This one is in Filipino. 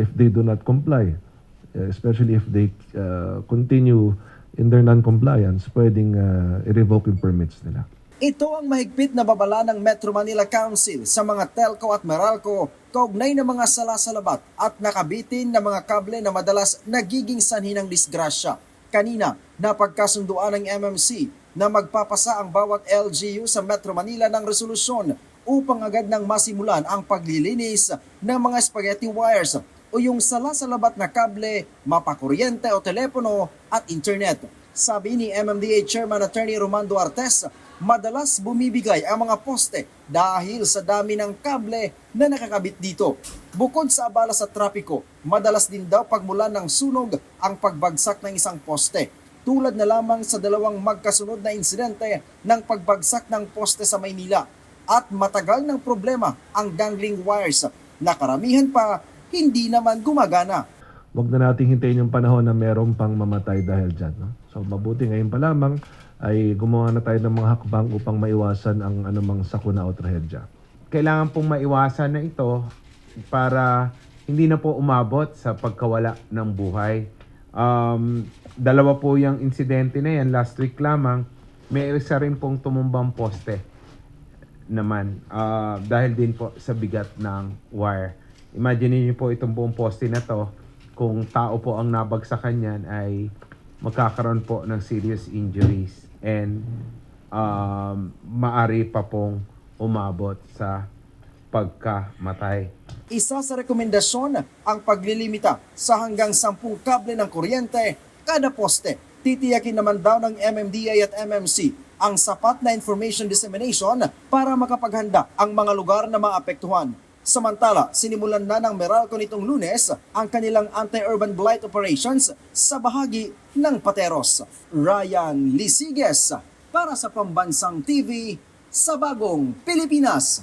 If they do not comply, uh, especially if they uh, continue in their non-compliance, pwedeng uh, i-revoke yung permits nila. Ito ang mahigpit na babala ng Metro Manila Council sa mga telco at Meralco kaugnay ng mga salasalabat at nakabitin na mga kable na madalas nagiging sanhi ng disgrasya. Kanina, napagkasunduan ng MMC na magpapasa ang bawat LGU sa Metro Manila ng resolusyon upang agad nang masimulan ang paglilinis ng mga spaghetti wires o yung salasalabat na kable, mapakuryente o telepono at internet. Sabi ni MMDA Chairman Attorney Romando Artes, madalas bumibigay ang mga poste dahil sa dami ng kable na nakakabit dito. Bukod sa abala sa trapiko, madalas din daw pagmula ng sunog ang pagbagsak ng isang poste. Tulad na lamang sa dalawang magkasunod na insidente ng pagbagsak ng poste sa Maynila. At matagal ng problema ang dangling wires na karamihan pa hindi naman gumagana. Huwag na nating hintayin yung panahon na meron pang mamatay dahil dyan. No? So mabuti ngayon pa lamang ay gumawa na tayo ng mga hakbang upang maiwasan ang anumang sakuna o trahedya. kailangan pong maiwasan na ito para hindi na po umabot sa pagkawala ng buhay. Um, dalawa po yung insidente na yan, last week lamang, may isa rin pong tumumbang poste naman ah, dahil din po sa bigat ng wire. Imagine niyo po itong buong poste na to, kung tao po ang nabagsakan yan ay magkakaroon po ng serious injuries and um, maari pa pong umabot sa pagkamatay. Isa sa rekomendasyon ang paglilimita sa hanggang 10 kable ng kuryente kada poste. Titiyakin naman daw ng MMDA at MMC ang sapat na information dissemination para makapaghanda ang mga lugar na maapektuhan. Samantala, sinimulan na ng Meralco nitong lunes ang kanilang anti-urban blight operations sa bahagi ng Pateros. Ryan Lisiges para sa Pambansang TV sa Bagong Pilipinas.